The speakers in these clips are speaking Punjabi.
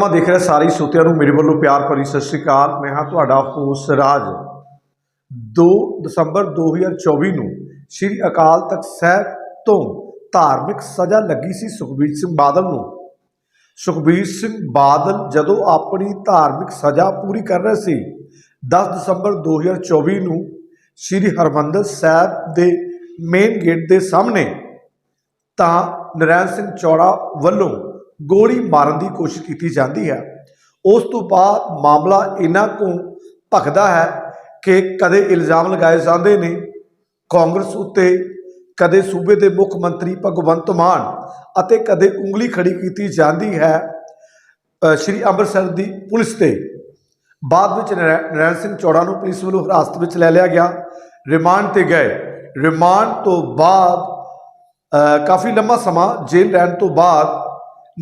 ਲੰਮਾ ਦੇਖ ਰਹੇ ਸਾਰੇ ਸੋਤਿਆਂ ਨੂੰ ਮੇਰੇ ਵੱਲੋਂ ਪਿਆਰ ਭਰੀ ਸਤਿ ਸ਼੍ਰੀ ਅਕਾਲ। ਮੈਂ ਹਾਂ ਤੁਹਾਡਾ ਹੋਸਟ ਰਾਜ। 2 ਦਸੰਬਰ 2024 ਨੂੰ ਸ੍ਰੀ ਅਕਾਲ ਤਖਤ ਸਾਹਿਬ ਤੋਂ ਧਾਰਮਿਕ ਸਜ਼ਾ ਲੱਗੀ ਸੀ ਸੁਖਬੀਰ ਸਿੰਘ ਬਾਦਲ ਨੂੰ। ਸੁਖਬੀਰ ਸਿੰਘ ਬਾਦਲ ਜਦੋਂ ਆਪਣੀ ਧਾਰਮਿਕ ਸਜ਼ਾ ਪੂਰੀ ਕਰ ਰਹੇ ਸੀ 10 ਦਸੰਬਰ 2024 ਨੂੰ ਸ੍ਰੀ ਹਰਮੰਦਰ ਸਾਹਿਬ ਦੇ ਮੇਨ ਗੇਟ ਦੇ ਸਾਹਮਣੇ ਤਾਂ ਨਰੈਣ ਸਿੰਘ ਚੌੜਾ ਵੱਲੋਂ ਗੋਲੀ ਮਾਰਨ ਦੀ ਕੋਸ਼ਿਸ਼ ਕੀਤੀ ਜਾਂਦੀ ਹੈ। ਉਸ ਤੋਂ ਬਾਅਦ ਮਾਮਲਾ ਇਹਨਾਂ ਕੋਲ ਭਖਦਾ ਹੈ ਕਿ ਕਦੇ ਇਲਜ਼ਾਮ ਲਗਾਏ ਜਾਂਦੇ ਨੇ, ਕਾਂਗਰਸ ਉੱਤੇ, ਕਦੇ ਸੂਬੇ ਦੇ ਮੁੱਖ ਮੰਤਰੀ ਭਗਵੰਤ ਮਾਨ ਅਤੇ ਕਦੇ ਉਂਗਲੀ ਖੜੀ ਕੀਤੀ ਜਾਂਦੀ ਹੈ ਸ਼੍ਰੀ ਅੰਮ੍ਰਿਤਸਰ ਦੀ ਪੁਲਿਸ ਤੇ। ਬਾਅਦ ਵਿੱਚ ਨਰੈ- ਨਰੈਣ ਸਿੰਘ ਚੌੜਾ ਨੂੰ ਪੁਲਿਸ ਵੱਲੋਂ ਹਿਰਾਸਤ ਵਿੱਚ ਲੈ ਲਿਆ ਗਿਆ। ਰਿਮਾਂਡ ਤੇ ਗਏ। ਰਿਮਾਂਡ ਤੋਂ ਬਾਅਦ ਕਾਫੀ ਲੰਮਾ ਸਮਾਂ ਜੇਲ੍ਹ ਰਹਿਣ ਤੋਂ ਬਾਅਦ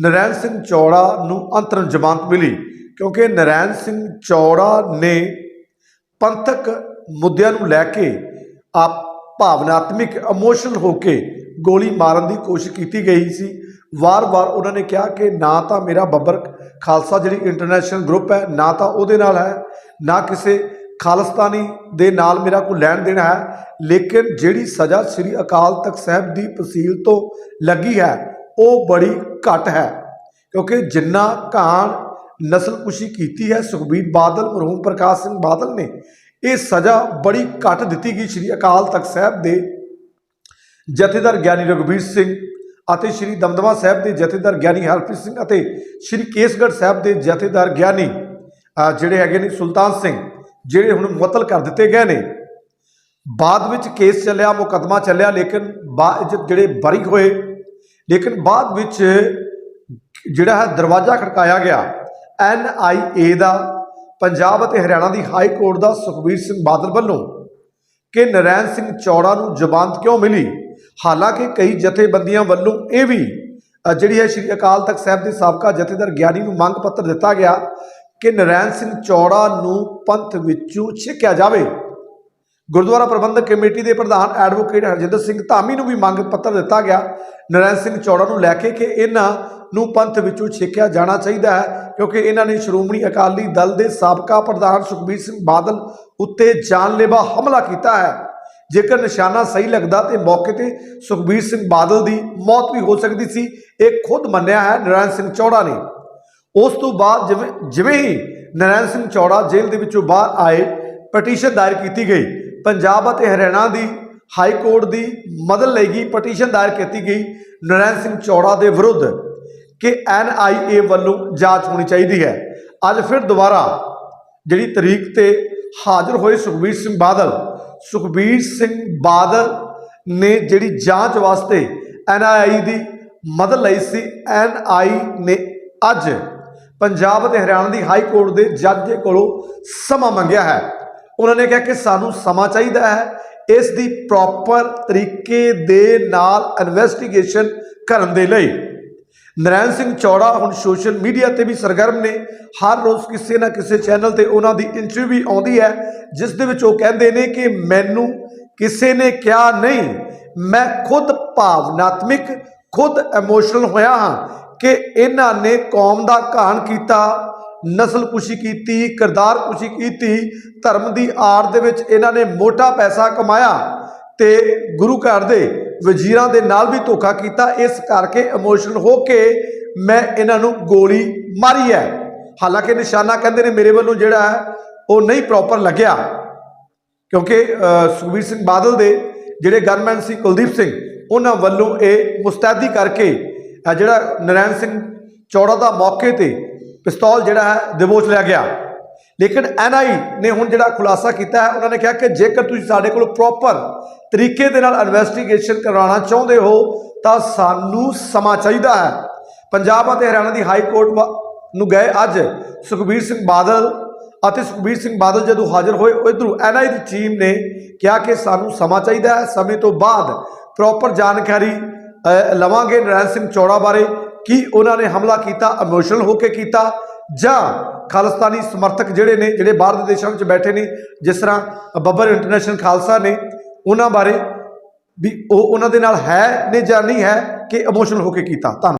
ਨਰੈਣ ਸਿੰਘ ਚੌੜਾ ਨੂੰ ਅੰਤਰਮ ਜ਼ਮਾਨਤ ਮਿਲੀ ਕਿਉਂਕਿ ਨਰੈਣ ਸਿੰਘ ਚੌੜਾ ਨੇ ਪੰਥਕ ਮੁੱਦਿਆਂ ਨੂੰ ਲੈ ਕੇ ਆਪ ਭਾਵਨਾਤਮਿਕ ਇਮੋਸ਼ਨਲ ਹੋ ਕੇ ਗੋਲੀ ਮਾਰਨ ਦੀ ਕੋਸ਼ਿਸ਼ ਕੀਤੀ ਗਈ ਸੀ। ਵਾਰ-ਵਾਰ ਉਹਨਾਂ ਨੇ ਕਿਹਾ ਕਿ ਨਾ ਤਾਂ ਮੇਰਾ ਬੱਬਰ ਖਾਲਸਾ ਜਿਹੜੀ ਇੰਟਰਨੈਸ਼ਨਲ ਗਰੁੱਪ ਹੈ, ਨਾ ਤਾਂ ਉਹਦੇ ਨਾਲ ਹੈ, ਨਾ ਕਿਸੇ ਖਾਲਸਤਾਨੀ ਦੇ ਨਾਲ ਮੇਰਾ ਕੋਈ ਲੈਣ ਦੇਣ ਹੈ। ਲੇਕਿਨ ਜਿਹੜੀ ਸਜ਼ਾ ਸ੍ਰੀ ਅਕਾਲ ਤਖਤ ਸਾਹਿਬ ਦੀ ਤਹਿਸੀਲ ਤੋਂ ਲੱਗੀ ਹੈ ਉਹ ਬੜੀ ਘੱਟ ਹੈ, ਕਿਉਂਕਿ ਜਿੰਨਾ ਘਾਣ ਨਸਲਕੁਸ਼ੀ ਕੀਤੀ ਹੈ, ਸੁਖਬੀਰ ਬਾਦਲ, ਮਰਹੂਮ ਪ੍ਰਕਾਸ਼ ਸਿੰਘ ਬਾਦਲ ਨੇ, ਇਹ ਸਜ਼ਾ ਬੜੀ ਘੱਟ ਦਿੱਤੀ ਗਈ ਸ੍ਰੀ ਅਕਾਲ ਤਖਤ ਸਾਹਿਬ ਦੇ ਜਥੇਦਾਰ ਗਿਆਨੀ ਰਘਬੀਰ ਸਿੰਘ ਅਤੇ ਸ੍ਰੀ ਦਮਦਮਾ ਸਾਹਿਬ ਦੇ ਜਥੇਦਾਰ ਗਿਆਨੀ ਹਰਪ੍ਰੀਤ ਸਿੰਘ ਅਤੇ ਸ੍ਰੀ ਕੇਸਗੜ੍ਹ ਸਾਹਿਬ ਦੇ ਜਥੇਦਾਰ ਗਿਆਨੀ ਜਿਹੜੇ ਹੈਗੇ ਨੇ ਸੁਲਤਾਨ ਸਿੰਘ, ਜਿਹੜੇ ਹੁਣ ਮੁਅੱਤਲ ਕਰ ਦਿੱਤੇ ਗਏ ਨੇ। ਬਾਅਦ ਵਿੱਚ ਕੇਸ ਚੱਲਿਆ, ਮੁਕੱਦਮਾ ਚੱਲਿਆ, ਲੇਕਿਨ ਬਾਅਦ ਜਿਹੜੇ ਬਰੀ ਹੋਏ ਲੇਕਿਨ ਬਾਅਦ ਵਿੱਚ ਜਿਹੜਾ ਹੈ ਦਰਵਾਜ਼ਾ ਖੜਕਾਇਆ ਗਿਆ। ਐਨ ਆਈ ਏ ਦਾ, ਪੰਜਾਬ ਅਤੇ ਹਰਿਆਣਾ ਦੀ ਹਾਈ ਕੋਰਟ ਦਾ ਸੁਖਬੀਰ ਸਿੰਘ ਬਾਦਲ ਵੱਲੋਂ ਕਿ ਨਰੈਣ ਸਿੰਘ ਚੌੜਾ ਨੂੰ ਜ਼ਮਾਨਤ ਕਿਉਂ ਮਿਲੀ? ਹਾਲਾਂਕਿ ਕਈ ਜਥੇਬੰਦੀਆਂ ਵੱਲੋਂ ਇਹ ਵੀ ਜਿਹੜੀ ਹੈ ਸ਼੍ਰੀ ਅਕਾਲ ਤਖਤ ਸਾਹਿਬ ਦੇ ਸਾਬਕਾ ਜਥੇਦਾਰ ਗਿਆਨੀ ਨੂੰ ਮੰਗ ਪੱਤਰ ਦਿੱਤਾ ਗਿਆ ਕਿ ਨਰੈਣ ਸਿੰਘ ਚੌੜਾ ਨੂੰ ਪੰਥ ਵਿੱਚੋਂ ਛਿੱਕਿਆ ਜਾਵੇ। ਗੁਰਦੁਆਰਾ ਪ੍ਰਬੰਧਕ ਕਮੇਟੀ ਦੇ ਪ੍ਰਧਾਨ ਐਡਵੋਕੇਟ ਹਰਜਿੰਦਰ ਸਿੰਘ ਧਾਮੀ ਨੂੰ ਵੀ ਮੰਗ ਪੱਤਰ ਦਿੱਤਾ ਗਿਆ। ਨਰੈਣ ਸਿੰਘ ਚੌੜਾ ਨੂੰ ਲੈ ਕੇ ਕਿ ਇਹਨਾਂ ਨੂੰ ਪੰਥ ਵਿੱਚੋਂ ਛੇਕਿਆ ਜਾਣਾ ਚਾਹੀਦਾ ਹੈ, ਕਿਉਂਕਿ ਇਹਨਾਂ ਨੇ ਸ਼੍ਰੋਮਣੀ ਅਕਾਲੀ ਦਲ ਦੇ ਸਾਬਕਾ ਪ੍ਰਧਾਨ ਸੁਖਬੀਰ ਸਿੰਘ ਬਾਦਲ ਉੱਤੇ ਜਾਨਲੇਵਾ ਹਮਲਾ ਕੀਤਾ ਹੈ। ਜੇਕਰ ਨਿਸ਼ਾਨਾ ਸਹੀ ਲੱਗਦਾ ਤੇ ਮੌਕੇ ਤੇ ਸੁਖਬੀਰ ਸਿੰਘ ਬਾਦਲ ਦੀ ਮੌਤ ਵੀ ਹੋ ਸਕਦੀ ਸੀ, ਇਹ ਖੁਦ ਮੰਨਿਆ ਹੈ ਨਰੈਣ ਸਿੰਘ ਚੌੜਾ ਨੇ। ਉਸ ਤੋਂ ਬਾਅਦ ਜਿਵੇਂ ਜਿਵੇਂ ਹੀ ਨਰੈਣ ਸਿੰਘ ਚੌੜਾ ਜੇਲ੍ਹ ਦੇ ਵਿੱਚੋਂ ਬਾਹਰ ਆਏ, ਪਟੀਸ਼ਨ ਦਾਇਰ ਕੀਤੀ ਗਈ। ਪੰਜਾਬ ਅਤੇ ਹਰਿਆਣਾ ਦੀ ਹਾਈ ਕੋਰਟ ਦੀ ਮਦਦ ਲਈ ਗਈ ਪਟੀਸ਼ਨ ਦਾਇਰ ਕੀਤੀ ਗਈ ਨਰੈਣ ਸਿੰਘ ਚੌੜਾ ਦੇ ਵਿਰੁੱਧ ਕਿ ਐਨਆਈਏ ਵੱਲੋਂ ਜਾਂਚ ਹੋਣੀ ਚਾਹੀਦੀ ਹੈ। ਅੱਜ ਫਿਰ ਦੁਬਾਰਾ ਜਿਹੜੀ ਤਰੀਕ ਤੇ ਹਾਜ਼ਰ ਹੋਏ ਸੁਖਬੀਰ ਸਿੰਘ ਬਾਦਲ, ਸੁਖਬੀਰ ਸਿੰਘ ਬਾਦਲ ਨੇ ਜਿਹੜੀ ਜਾਂਚ ਵਾਸਤੇ ਐਨਆਈਏ ਦੀ ਮਦਦ ਲਈ ਸੀ ਐਨਆਈ ਨੇ ਅੱਜ ਪੰਜਾਬ ਅਤੇ ਹਰਿਆਣਾ ਦੀ ਹਾਈ ਕੋਰਟ ਦੇ ਜੱਜ ਦੇ ਕੋਲੋਂ ਸਮਾਂ ਮੰਗਿਆ ਹੈ। ਉਹਨਾਂ ਨੇ ਕਿਹਾ ਕਿ ਸਾਨੂੰ ਸਮਾਂ ਚਾਹੀਦਾ ਹੈ ਇਸ ਦੀ ਪ੍ਰੋਪਰ ਤਰੀਕੇ ਦੇ ਨਾਲ ਇਨਵੈਸਟੀਗੇਸ਼ਨ ਕਰਨ ਦੇ ਲਈ। ਨਰੈਣ ਸਿੰਘ ਚੌੜਾ ਹੁਣ ਸੋਸ਼ਲ ਮੀਡੀਆ ਤੇ ਵੀ ਸਰਗਰਮ ਨੇ। ਹਰ ਰੋਜ਼ ਕਿਸੇ ਨਾ ਕਿਸੇ ਚੈਨਲ ਤੇ ਉਹਨਾਂ ਦੀ ਇੰਟਰਵਿਊ ਵੀ ਆਉਂਦੀ ਹੈ, ਜਿਸ ਦੇ ਵਿੱਚ ਉਹ ਕਹਿੰਦੇ ਨੇ ਕਿ ਮੈਨੂੰ ਕਿਸੇ ਨੇ ਕਿਹਾ ਨਹੀਂ, ਮੈਂ ਖੁਦ ਭਾਵਨਾਤਮਿਕ, ਖੁਦ ਇਮੋਸ਼ਨਲ ਹੋਇਆ ਹਾਂ ਕਿ ਇਹਨਾਂ ਨੇ ਕੌਮ ਦਾ ਘਾਣ ਕੀਤਾ ਨਸਲ ਕੁਸ਼ੀ ਕੀਤੀ, ਕਿਰਦਾਰ ਕੁਸ਼ੀ ਕੀਤੀ, ਧਰਮ ਦੀ ਆੜ ਦੇ ਵਿੱਚ ਇਹਨਾਂ ਨੇ ਮੋਟਾ ਪੈਸਾ ਕਮਾਇਆ ਤੇ ਗੁਰੂ ਘਰ ਦੇ ਵਜ਼ੀਰਾਂ ਦੇ ਨਾਲ ਵੀ ਧੋਖਾ ਕੀਤਾ। ਇਸ ਕਰਕੇ ਇਮੋਸ਼ਨਲ ਹੋ ਕੇ ਮੈਂ ਇਹਨਾਂ ਨੂੰ ਗੋਲੀ ਮਾਰੀ ਹੈ। ਹਾਲਾਂਕਿ ਨਿਸ਼ਾਨਾ ਕਹਿੰਦੇ ਨੇ ਮੇਰੇ ਵੱਲੋਂ ਜਿਹੜਾ ਹੈ, ਉਹ ਨਹੀਂ ਪ੍ਰੋਪਰ ਲੱਗਿਆ। ਕਿਉਂਕਿ ਸੁਖਬੀਰ ਸਿੰਘ ਬਾਦਲ ਦੇ ਜਿਹੜੇ ਗਨਮੈਨ ਸੀ ਕੁਲਦੀਪ ਸਿੰਘ, ਉਹਨਾਂ ਵੱਲੋਂ ਇਹ ਮੁਸਤੈਦੀ ਕਰਕੇ ਜਿਹੜਾ ਨਰੈਣ ਸਿੰਘ ਚੌੜਾ ਦਾ ਮੌਕੇ ਤੇ ਪਿਸਤੌਲ ਜਿਹੜਾ ਹੈ ਦਬੋਚ ਲਿਆ ਗਿਆ। ਲੇਕਿਨ ਐਨਆਈ ਨੇ ਹੁਣ ਜਿਹੜਾ ਖੁਲਾਸਾ ਕੀਤਾ ਹੈ, ਉਹਨਾਂ ਨੇ ਕਿਹਾ ਕਿ ਜੇਕਰ ਤੁਸੀਂ ਸਾਡੇ ਕੋਲ ਪ੍ਰੋਪਰ ਤਰੀਕੇ ਦੇ ਨਾਲ ਇਨਵੈਸਟੀਗੇਸ਼ਨ ਕਰਵਾਉਣਾ ਚਾਹੁੰਦੇ ਹੋ, ਤਾਂ ਸਾਨੂੰ ਸਮਾਂ ਚਾਹੀਦਾ ਹੈ। ਪੰਜਾਬ ਅਤੇ ਹਰਿਆਣਾ ਦੀ ਹਾਈ ਕੋਰਟ ਵਾ- ਨੂੰ ਗਏ ਅੱਜ ਸੁਖਬੀਰ ਸਿੰਘ ਬਾਦਲ ਅਤੇ ਸੁਖਬੀਰ ਸਿੰਘ ਬਾਦਲ ਜਦੋਂ ਹਾਜ਼ਰ ਹੋਏ ਇਧਰੋਂ ਐਨਆਈ ਦੀ ਟੀਮ ਨੇ ਕਿਹਾ ਕਿ ਸਾਨੂੰ ਸਮਾਂ ਚਾਹੀਦਾ ਹੈ। ਸਮੇਂ ਤੋਂ ਬਾਅਦ ਪ੍ਰੋਪਰ ਜਾਣਕਾਰੀ ਲਵਾਂਗੇ। ਨਰੈਣ ਸਿੰਘ ਚੌੜਾ ਬਾਰੇ ਕੀ ਉਹਨਾਂ ਨੇ ਹਮਲਾ ਕੀਤਾ ਇਮੋਸ਼ਨਲ ਹੋ ਕੇ ਕੀਤਾ, ਜਾਂ ਖਾਲਿਸਤਾਨੀ ਸਮਰਥਕ ਜਿਹੜੇ ਨੇ, ਜਿਹੜੇ ਬਾਹਰ ਦੇ ਦੇਸ਼ਾਂ ਵਿੱਚ ਬੈਠੇ ਨੇ, ਜਿਸ ਤਰ੍ਹਾਂ ਬੱਬਰ ਇੰਟਰਨੈਸ਼ਨਲ ਖਾਲਸਾ ਨੇ, ਉਹਨਾਂ ਬਾਰੇ ਵੀ ਉਹ ਉਹਨਾਂ ਦੇ ਨਾਲ ਹੈ ਨੇ ਜਾਂ ਨਹੀਂ ਹੈ, ਕਿ ਇਮੋਸ਼ਨਲ ਹੋ ਕੇ ਕੀਤਾ? ਧੰਨ